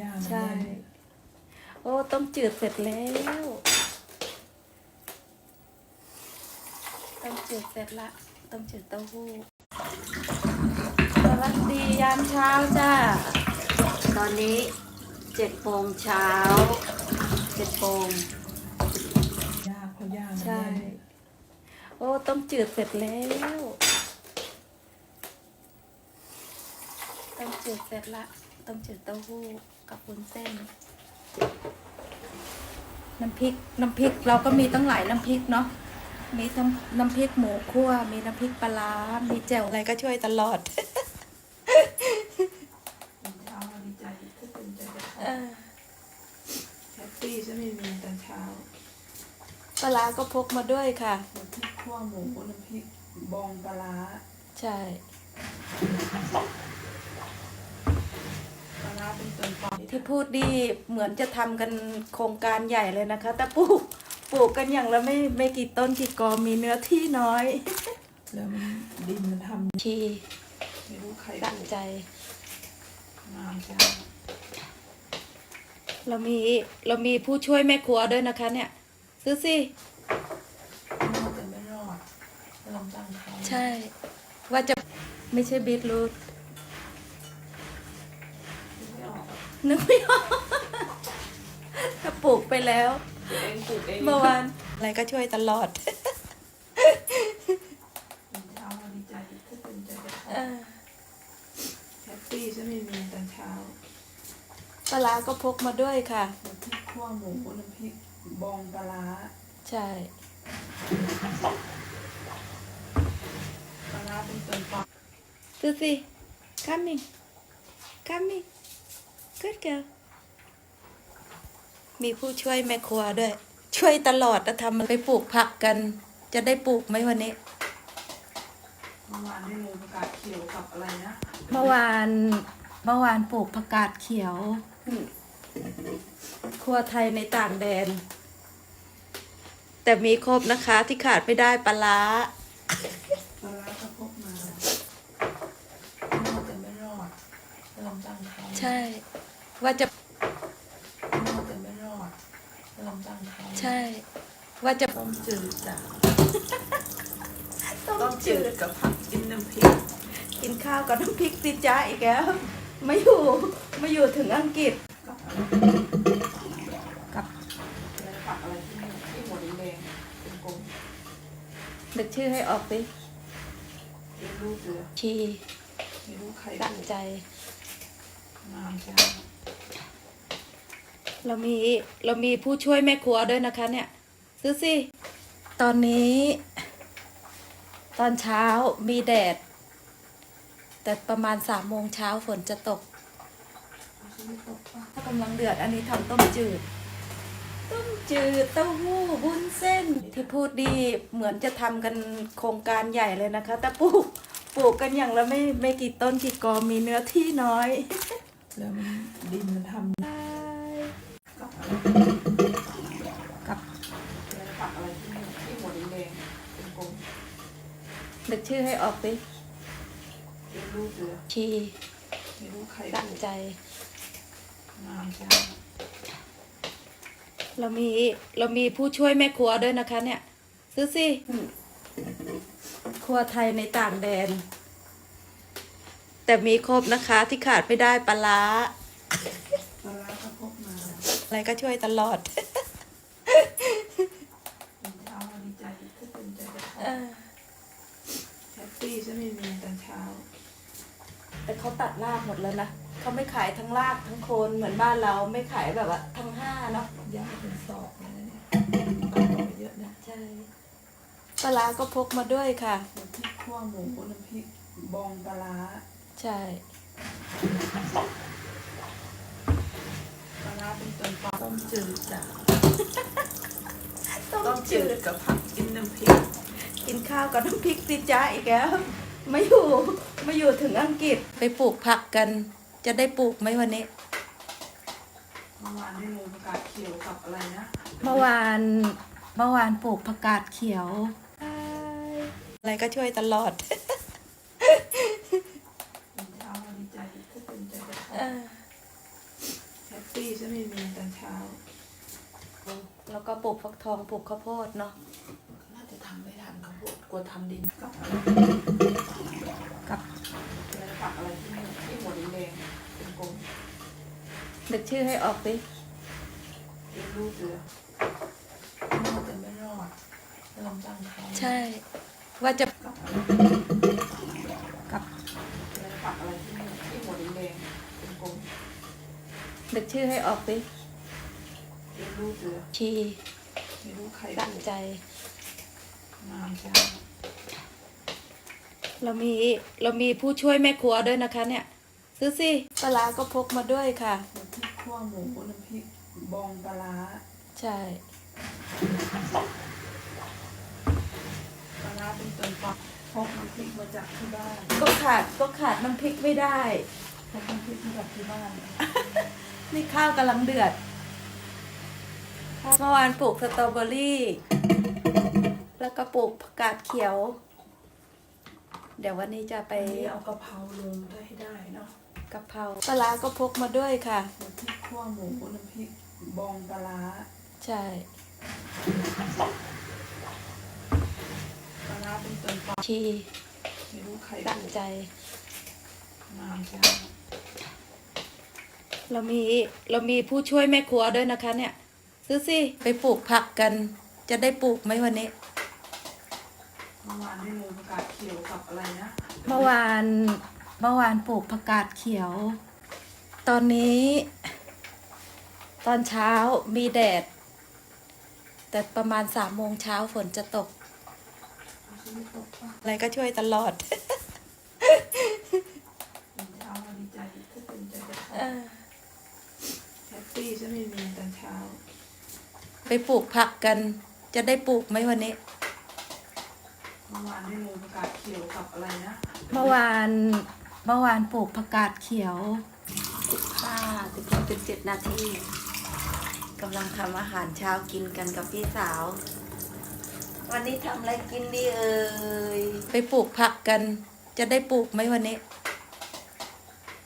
ย่างใช่ โอ้ต้มจืดเสร็จแล้ว ต้มจืดเสร็จละ ต้มจืดเต้าหู้ สวัสดียามเช้าจ้า ตอนนี้เจ็ดโมงเช้า เจ็ดโมงย่างเขาย่างใช่ โอ้ต้มจืดเสร็จแล้ว ต้มจืดเสร็จละ ต้มจืดเต้าหู้กับวุ้นเส้น น้ำพริกน้ำพริกเราก็มีตั้งหลายน้ำพริกเนาะมีทั้งน้ำพริกหมูคั่ว มีน้ำพริกปลาร้ามีแจ่วอะไรก็ช่วยตลอดเช้าดีใจที่ตื่นใจจะเออแฮปปี้จะไม่มีตอนเช้าปลาร้าก็พกมาด้วยค่ะน้ำพริกขั่วหมูน้ำพริกบองปลาร้าใช่ ปลาร้าเป็นต้นตอ ที่พูดดีเหมือนจะทำกันโครงการใหญ่เลยนะคะ แต่ปลูกปลูกกันอย่างละไม่ไม่กี่ต้นกี่กอมีเนื้อที่น้อยแล้วมันดินมันทชีำไม่รู้ใครตั้งปลูกใจงามจังเรามีเรามีผู้ช่วยแม่ครัวด้วยนะคะ เนี่ย ซื้อสิน่าจะไม่รอดลองตั้งเขาใช่ ว่าจะไม่ใช่บีทรูท ไม่ออก นึกไม่ออกถ้าปลูกไปแล้วตัวเองปลูกเองเมื่อวานอะไรก็ช่วยตลอดเช้าดีใจที่ตื่นใจจะเออแฮปปี้จะไม่มีตอนเช้าปลาร้าก็พกมาด้วยค่ะ น้ำพริกขั่วหมูน้ำพริกบองปลาร้าใช่ ปลาร้าเป็นต้นตอซื้อสิ coming coming good girl มีผู้ช่วยแม่ครัวด้วย ช่วยตลอดจะทำไปปลูกผักกัน จะได้ปลูกไหมวันนี้เมื่อวานได้ลงประกาศเขียวกับอะไรนะเมื่อวานเมื่อวานปลูกผักกาดเขียว ครัวไทยในต่างแดน แต่มีครบนะคะที่ขาดไม่ได้ปลาร้าปลาร้าก็พกมาน่าจะไม่รอดลองตั้งเขาใช่ ว่าจะน่าจะไม่รอดลองตั้งเขาใช่ ว่าจะต้มจืดจ้ะต้ต้มมจืจืดดกับผักกินน้ำพริก กินข้าวกับน้ำพริกติจ้าอีกแล้วมาอยู่มาอยู่ถึงอังกฤษกับกับอะไรผักอะไรที่นี่ที่หัวแดงๆเป็นกลมนึกชื่อให้ออกสิเป็นรูปเรือชีไม่รู้ใครปตั้งลูกใจงามจัง เรามีเรามีผู้ช่วยแม่ครัวด้วยนะคะเนี่ย ซื้อสิ ตอนนี้ ตอนเช้ามีแดด แต่ประมาณสามโมงเช้าฝนจะตก ถ้ากำลังเดือดอันนี้ทำต้มจืด ต้มจืดเต้าหู้วุ้นเส้น ที่พูดดีเหมือนจะทำกันโครงการใหญ่เลยนะคะ แต่ปลูกปลูกกันอย่างละไม่ไม่กี่ต้นกี่กอมีเนื้อที่น้อย แล้วมันดินมันทำกับอะไรกับอะไรผักอะไรที่นี่ที่หัวแดงๆเป็นกลมนึกชื่อให้ออกสิเป็นรูปเรือชีไม่รู้ใครปตั้งลูกใจงามจังเรามีเรามีผู้ช่วยแม่ครัวด้วยนะคะเนี่ย ซื้อสิ ครัวไทยในต่างแดน แต่มีครบนะคะที่ขาดไม่ได้ปลาร้าปลาร้าก็พกมาอะไรก็ช่วยตลอดเช้าดีใจที่ตื่นใจจะเออแฮปปี้จะไม่มีตอนเช้า แต่เขาตัดรากหมดแล้วนะเขาไม่ขายทั้งรากทั้งโคนเหมือนบ้านเราไม่ขายแบบว่าทั้งห้าเนาะย่างเป็นศอกเลยนะเนี่ยต้องเอาไปเยอะนะใช่ปลาร้าก็พกมาด้วยค่ะน้ำพริกขั่วหมูน้ำพริกบองปลาร้า ใช่ปลาร้าเป็นต้นตอต้มจืดจ้ะต้ต้มมจืจืดดกับผักกินน้ำพริก กินข้าวกับน้ำพริกติจ้าอีกแล้วมาอยู่มาอยู่ถึงอังกฤษไปปลูกผักกัน จะได้ปลูกไหมวันนี้เมื่อวานได้ลงประกาศเขียวกับอะไรนะเมื่อวานเมื่อวานปลูกผักกาดเขียว อะไรก็ช่วยตลอด เช้าดีใจที่ตื่นใจจะเออแฮปปี้จะไม่มีตอนเช้า แล้วก็ปลูกฟักทองปลูกข้าวโพดเนาะน่าจะทำไม่ทันเขาพูดกลัวทำดินกับกับอะไรผักอะไรที่ไม่ที่หัวแดงๆเป็นกลมนึกชื่อให้ออกดิเป็นรูปเรือน่าจะไม่รอดเริ่มตั้งท้องใช่ ว่าจะ กับ กับ อะไรผักอะไรที่ไม่ที่หัวแดงๆเป็นกลม นึกชื่อให้ออกดิเป็นรูปเรือชีไม่รู้ใครตั้งใจงามจังเรามีเรามีผู้ช่วยแม่ครัวด้วยนะคะเนี่ย ซื้อสิปลาร้าก็พกมาด้วยค่ะ น้ำพริกขั่วหมูน้ำพริกบองปลาร้าใช่ ปลาร้าเป็นต้นปักพกน้ำพริกมาจากที่บ้านก็ขาดก็ขาดน้ำพริกไม่ได้ พกน้ำพริกมาจากที่บ้าน นี่ข้าวกำลังเดือดเมื่อวานปลูกสตรอเบอรี่ แล้วก็ปลูกผักกาดเขียว เดี๋ยววันนี้จะไปไปเอากะเพราลงได้ให้ได้เนาะกะเพราปลาร้าก็พกมาด้วยค่ะ น้ำพริกขั่วหมูน้ำพริกบองปลาร้าใช่ปลาร้าเป็นต้นปักชีไม่รู้ใครตั้งใจงามจัง เรามีเรามีผู้ช่วยแม่ครัวด้วยนะคะ เนี่ยซื้อสิไปปลูกผักกัน จะได้ปลูกไหมวันนี้เมื่อวานได้ลงประกาศเขียวกับอะไรนะเมื่อวานเมื่อวานปลูกผักกาดเขียว ตอนนี้ ตอนเช้ามีแดด แต่ประมาณสามโมงเช้าฝนจะตกฉันไม่ตกป่ะอะไรก็ช่วยตลอด ตอนเช้ามาดีใจถ้าเป็นใจจะท เออำแฮปปี้จะไม่มีตอนเช้า ไปปลูกผักกัน จะได้ปลูกไหมวันนี้ เมื่อวานได้ลงประกาศเขียวกับอะไรนะเมื่อวานเมื่อวานปลูกผักกาดเขียวสิบห้าสิบหกสิบเจ็ดนาทีกำลังทำอาหารเช้ากินกันกับพี่สาว วันนี้ทำอะไรกินดีเอ่ยไปปลูกผักกัน จะได้ปลูกไหมวันนี้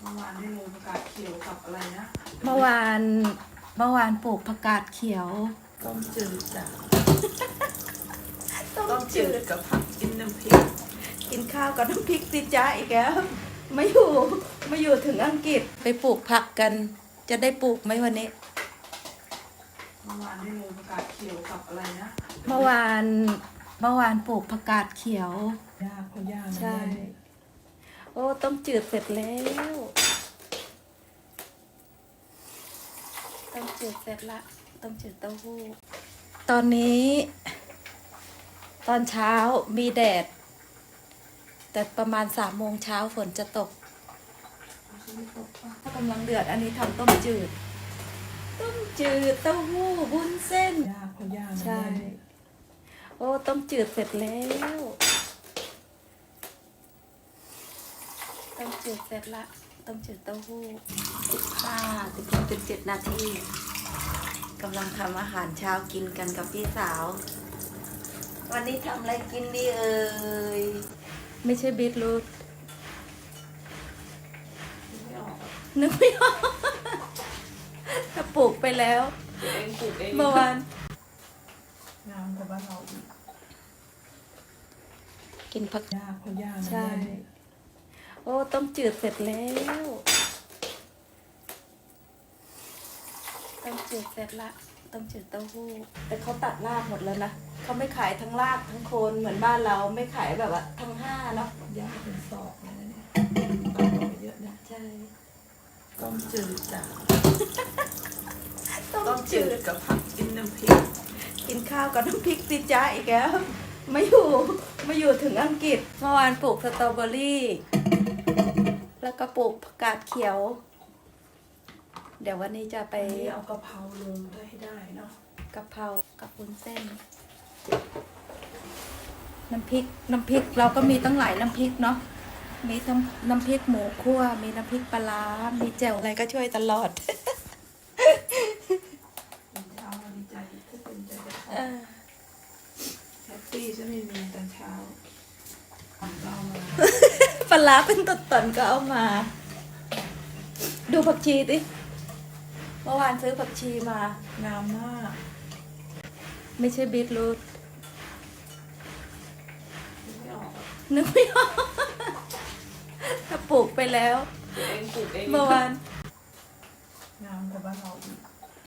เมื่อวานได้ลงประกาศเขียวกับอะไรนะเมื่อวาน เมื่อวานปลูกผักกาดเขียว ต้มจืดจ้ะต้ต้มมจืจืดดกับผักกินน้ำพริก กินข้าวกับน้ำพริกสิจ้าอีกแล้วไม่อยู่ไม่อยู่ถึงอังกฤษไปปลูกผักกัน จะได้ปลูกไหมวันนี้ เมื่อวานได้ลงประกาศเขียวกับอะไรนะ เมื่อวานเมื่อวานปลูกผักกาดเขียว ยากเพราะยากมันใช่ได้โอ้ต้มจืดเสร็จแล้ว ต้มจืดเสร็จละต้มจืดเต้าหู้ ตอนนี้ ตอนเช้ามีแดด แต่ประมาณสามโมงเช้าฝนจะตกฉันไม่ตกป่ะถ้ากำลังเดือดอันนี้ทำต้มจืด ต้มจืดเต้าหู้วุ้นเส้นยากเพราะยากมันใช่ได้โอ้ต้มจืดเสร็จแล้วต้มจืดเสร็จละ ต้มจืดเต้าหู้สิบห้าสิบหกสิบเจ็ดนาทีกำลังทำอาหารเช้ากินกันกับพี่สาว วันนี้ทำอะไรกินดีเอ่ย ไม่ใช่บีทรูทไม่ออกอะนึกไม่ออกถ้าปลูกไปแล้วปลูกเองปลูกเองเมื่อวานงามกว่าบ้านเราอีกกินผักยากเพราะยากมันใช่ได้ โอ้ต้มจืดเสร็จแล้วต้มจืดเสร็จละต้มจืดเต้าหู้ แต่เขาตัดรากหมดแล้วนะเขาไม่ขายทั้งรากทั้งโคนเหมือนบ้านเราไม่ขายแบบว่าทั้งห้าเนาะยากเป็นศอกเลยนะเนี่ยตัดออกไปเยอะนะใช่ต้มจืดจ้ะต้ต้มมจืจืดดกับผักกินน้ำพริก กินข้าวกับน้ำพริกสิจ้าอีกแล้วไม่อยู่ไม่อยู่ถึงอังกฤษเมื่อวานปลูกสตรอเบอรี่ แล้วก็ปลูกผักกาดเขียว เดี๋ยววันนี้จะไปไปเอากะเพราลงได้ให้ได้เนาะกะเพรากับวุ้นเส้น น้ำพริก น้ำพริกเราก็มีตั้งหลายน้ำพริกเนาะ มีทั้งน้ำพริกหมูคั่ว มีน้ำพริกปลาร้ามีแจ่วอะไรก็ช่วยตลอดตอนเช้ามาดีใจถ้าเป็นใจจะทเออำแฮปปี้จะไม่มีตอนเช้าาร้าเป็นตอนๆก็เอามา ดูผักชีดิโอ้มื่อวานซื้อผักชีมางามมาก ไม่ใช่บีทรูทไม่ออกอะนึกไม่ออกถ้าปลูกไปแล้วปลูกเองปลูกเองเมื่อวานงามแต่บ้านเราอีก